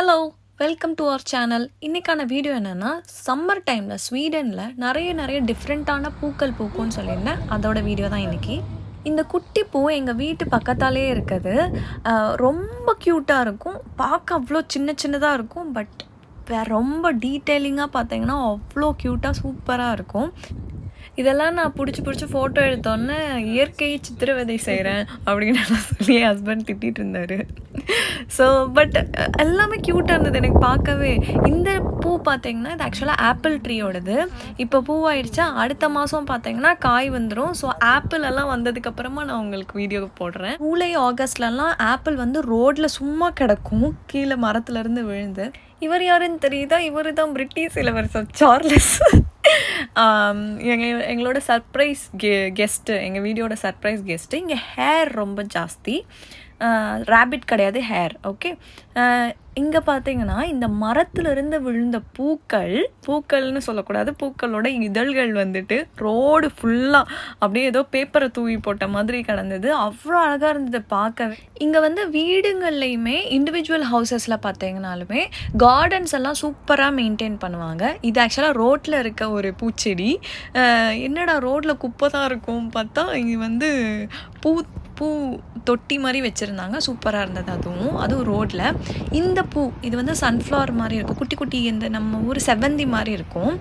Hello welcome to our channel இன்றைக்கான video என்னென்னா summer டைமில் ஸ்வீடனில் நிறைய நிறைய டிஃப்ரெண்ட்டான பூக்கள் பூக்கும்னு சொல்லியிருந்தேன். அதோட வீடியோ தான் இன்றைக்கி இந்த குட்டி பூ எங்கள் வீட்டு பக்கத்தாலே இருக்குது. ரொம்ப க்யூட்டாக இருக்கும். பார்க்க அவ்வளோ சின்ன சின்னதாக இருக்கும். பட் ரொம்ப டீட்டெயிலிங்காக பார்த்தீங்கன்னா அவ்வளோ க்யூட்டாக சூப்பராக இருக்கும். இதெல்லாம் நான் பிடிச்சி பிடிச்சி ஃபோட்டோ எடுத்தோன்னே இயற்கை சித்திரவதை செய்கிறேன் அப்படின்னு நான் சொல்லி என் ஹஸ்பண்ட் திட்டிகிட்டு இருந்தார். ஸோ பட் எல்லாமே க்யூட்டாக இருந்தது. எனக்கு பார்க்கவே இந்த பூ பார்த்தீங்கன்னா இது ஆக்சுவலாக ஆப்பிள் ட்ரீயோடது இப்போ பூவாயிடுச்சா அடுத்த மாதம் பார்த்தீங்கன்னா காய் வந்துடும் ஸோ ஆப்பிள் எல்லாம் வந்ததுக்கப்புறமா நான் உங்களுக்கு வீடியோ போடுறேன். ஜூலை ஆகஸ்ட்லலாம் ஆப்பிள் வந்து ரோட்டில் சும்மா கிடக்கும். கீழே மரத்துலேருந்து விழுந்து. இவர் யாருன்னு தெரியுதா? இவர் தான் பிரிட்டிஷ் இளவரசர் சார்லஸ் Um, எங்கள் எங்களோட சர்ப்ரைஸ் கெ கெஸ்ட்டு எங்கள் வீடியோட சர்ப்ரைஸ் கெஸ்ட்டு இங்கே ஹேர் ரொம்ப ஜாஸ்தி. Uh, ரேபிட் கிடையாது ஹேர் ஓகே uh, இங்கே பார்த்தீங்கன்னா இந்த மரத்துலேருந்து விழுந்த பூக்கள் பூக்கள்னு சொல்லக்கூடாது பூக்களோட இதழ்கள் வந்துட்டு ரோடு ஃபுல்லாக அப்படியே ஏதோ பேப்பரை தூவி போட்ட மாதிரி கிடந்தது. அவ்வளோ அழகாக இருந்தது பார்க்கவே. இங்கே வந்து வீடுங்கள்லையுமே இண்டிவிஜுவல் ஹவுசஸில் பார்த்தீங்கனாலுமே கார்டன்ஸ் எல்லாம் சூப்பராக மெயின்டைன் பண்ணுவாங்க. இது ஆக்சுவலாக ரோட்டில் இருக்க ஒரு பூச்செடி. என்னடா ரோட்டில் குப்பை தான் இருக்கும் பார்த்தா இங்கே வந்து பூ பூ தொட்டி மாதிரி வச்சுருந்தாங்க. சூப்பராக இருந்தது அதுவும். அதுவும் ரோட்டில் இந்த பூ இது வந்து சன்ஃப்ளவர் மாதிரி இருக்கும். குட்டி குட்டி இந்த நம்ம ஊர் செவ்வந்தி மாதிரி இருக்கும்.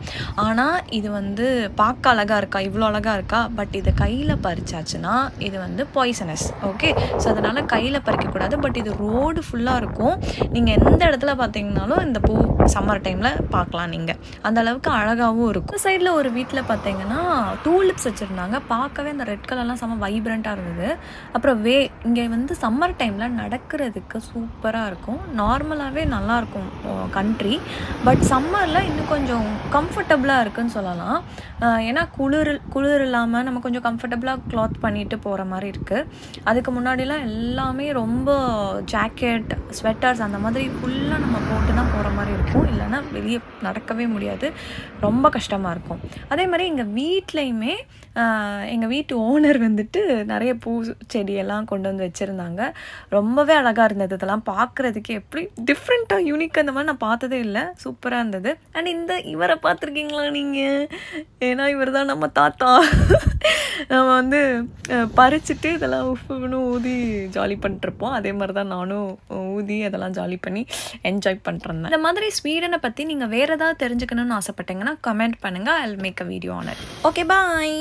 ஆனால் இது வந்து பார்க்க அழகாக இருக்கா? இவ்வளோ அழகாக இருக்கா? பட் இதை கையில் பறிச்சாச்சுன்னா இது வந்து பாய்சனஸ் ஓகே ஸோ அதனால் கையில் பறிக்கக்கூடாது பட் இது ரோடு ஃபுல்லாக இருக்கும். நீங்கள் எந்த இடத்துல பார்த்தீங்கனாலும் இந்த பூ சம்மர் டைமில் பார்க்கலாம் நீங்கள் அந்த அளவுக்கு அழகாகவும் இருக்கும். இந்த சைடில் ஒரு வீட்டில் பார்த்தீங்கன்னா டூலிப்ஸ் வச்சுருந்தாங்க. பார்க்கவே அந்த ரெட் கலர்லாம் செம்ம வைப்ரண்ட்டாக இருந்தது. அப்புறம் வே இங்கே வந்து சம்மர் டைமில் நடக்கிறதுக்கு சூப்பராக இருக்கும். நார்மலாகவே நல்லாயிருக்கும் கண்ட்ரி பட் சம்மரில் இன்னும் கொஞ்சம் கம்ஃபர்டபுளாக இருக்குன்னு சொல்லலாம். ஏன்னா குளிர் குளிர் இல்லாமல் நம்ம கொஞ்சம் கம்ஃபர்டபுளாக க்ளாத் பண்ணிட்டு போகிற மாதிரி இருக்குது அதுக்கு முன்னாடிலாம் எல்லாமே ரொம்ப ஜாக்கெட் ஸ்வெட்டர்ஸ் அந்த மாதிரி ஃபுல்லாக நம்ம போட்டு தான் இல்லைன்னா வெளியே நடக்கவே முடியாது. ரொம்ப கஷ்டமாக இருக்கும். அதே மாதிரி எங்கள் வீட்லேயுமே எங்கள் வீட்டு ஓனர் வந்துட்டு நிறைய பூ செடியெல்லாம் கொண்டு வந்து வச்சுருந்தாங்க. ரொம்பவே அழகாக இருந்தது. இதெல்லாம் பார்க்குறதுக்கு எப்படி டிஃப்ரெண்ட்டாக யூனிக் அந்த மாதிரி நான் பார்த்ததே இல்லை. சூப்பராக இருந்தது. அண்ட் இந்த இவரை பார்த்துருக்கீங்களா நீங்கள் ஏன்னா இவர் தான் நம்ம தாத்தா. நம்ம வந்து பறிச்சுட்டு இதெல்லாம் உஃப்னு ஊதி ஜாலி பண்ணிட்டுருப்போம் அதே மாதிரி தான் நானும் ஊதி அதெல்லாம் ஜாலி பண்ணி என்ஜாய் பண்ணுறேன் இந்த மாதிரி ஸ்வீடனை பற்றி நீங்கள் வேறு ஏதாவது தெரிஞ்சுக்கணும்னு ஆசைப்பட்டீங்கன்னா கமெண்ட் பண்ணுங்கள் I make a video honour okay bye